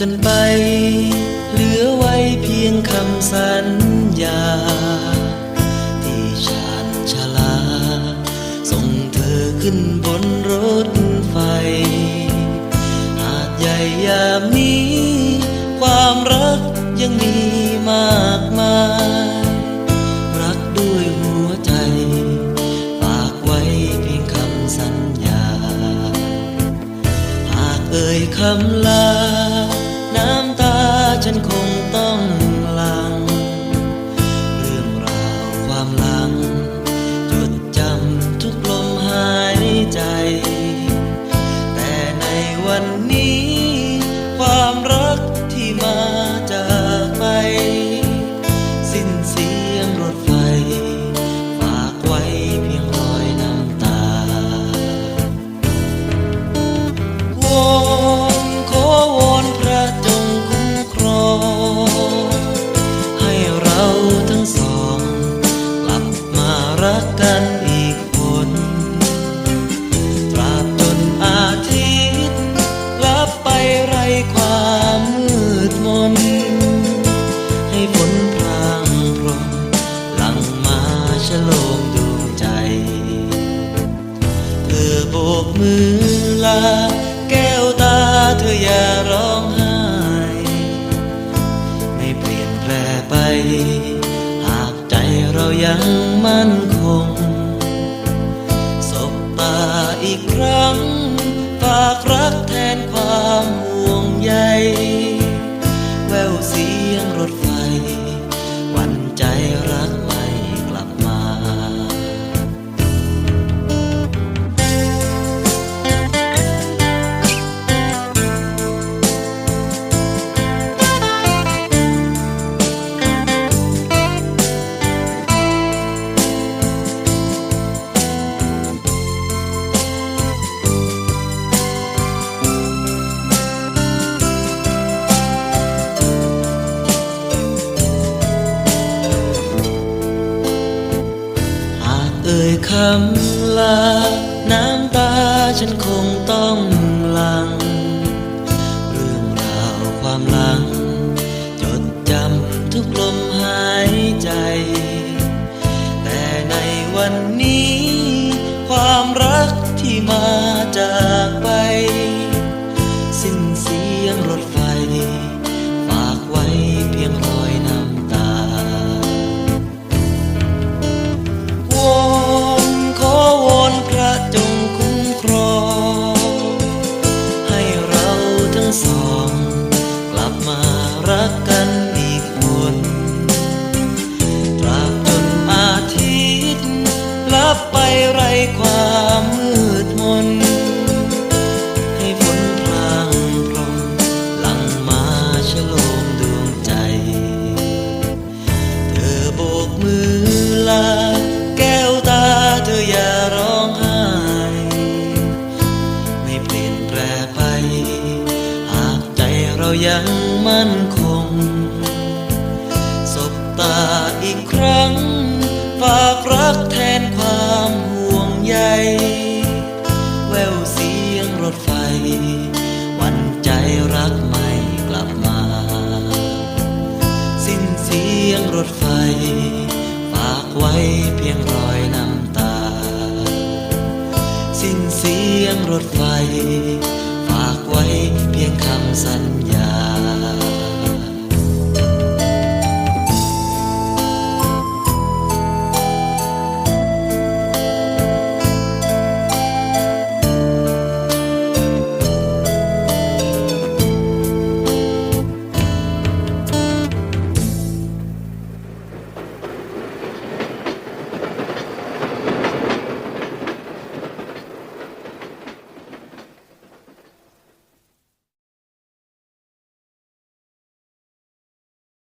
กันไป เหลือไว้เพียงคำสัญญา ที่ฉันชาลา ส่งเธอขึ้นบนรถไฟหากใหญ่ยามนี้ ความรักยังมีมากมาย รักด้วยหัวใจ ฝากไว้เพียงคำสัญญา หากเอ่ยคำลา น้ โบกมือลา แก้วตาเธออย่าร้องไห้ ไม่เปลี่ยนแปลไป หากใจเรายังมั่นค เอ่ยคำลา น้ำตาฉันคงต้องหลัง เรื่องราวความหลัง จดจำทุกลมหายใจ แต่ในวันนี้ ความรักที่มาจาก ยังมั่นคง สบตาอีกครั้ง ฝากรักแทนความห่วงใย แววเสียงรถไฟ วันใจรักไม่กลับมา สิ้นเสียงรถไฟ ฝากไว้เพียงรอยน้ำตา สิ้นเสียงรถไฟ เพียงคำสัญญา